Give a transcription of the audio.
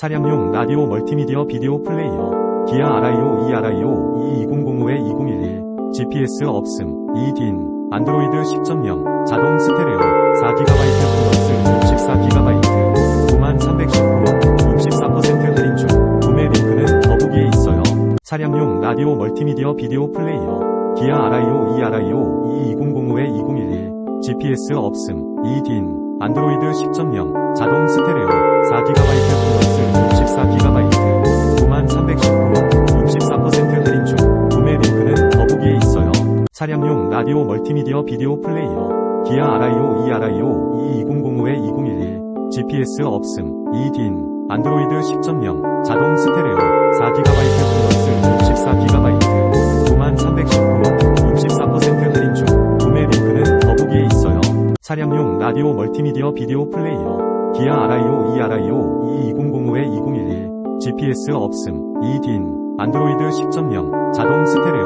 차량용 라디오 멀티미디어 비디오 플레이어. 기아 RIO E-RIO E2005-2011 GPS 없음 2딘. 안드로이드 10.0 자동 스테레오. 4GB 플러스 64GB 9319원 64% 할인 중. 구매 링크는 더보기에 있어요. 차량용 라디오 멀티미디어 비디오 플레이어. 기아 RIO E-RIO E2005-2011 GPS 없음 2딘. 안드로이드 10.0 자동 스테레오 차량용 라디오 멀티미디어 비디오 플레이어. 기아 RIO E-RIO E2005-2011 GPS 없음 2딘. 안드로이드 10.0 자동 스테레오. 4GB 플러스 64GB 9319원 64% 할인 중. 구매 링크는 더보기에 있어요. 차량용 라디오 멀티미디어 비디오 플레이어. 기아 RIO E-RIO E2005-2011 GPS 없음 2딘. 안드로이드 10.0 자동 스테레오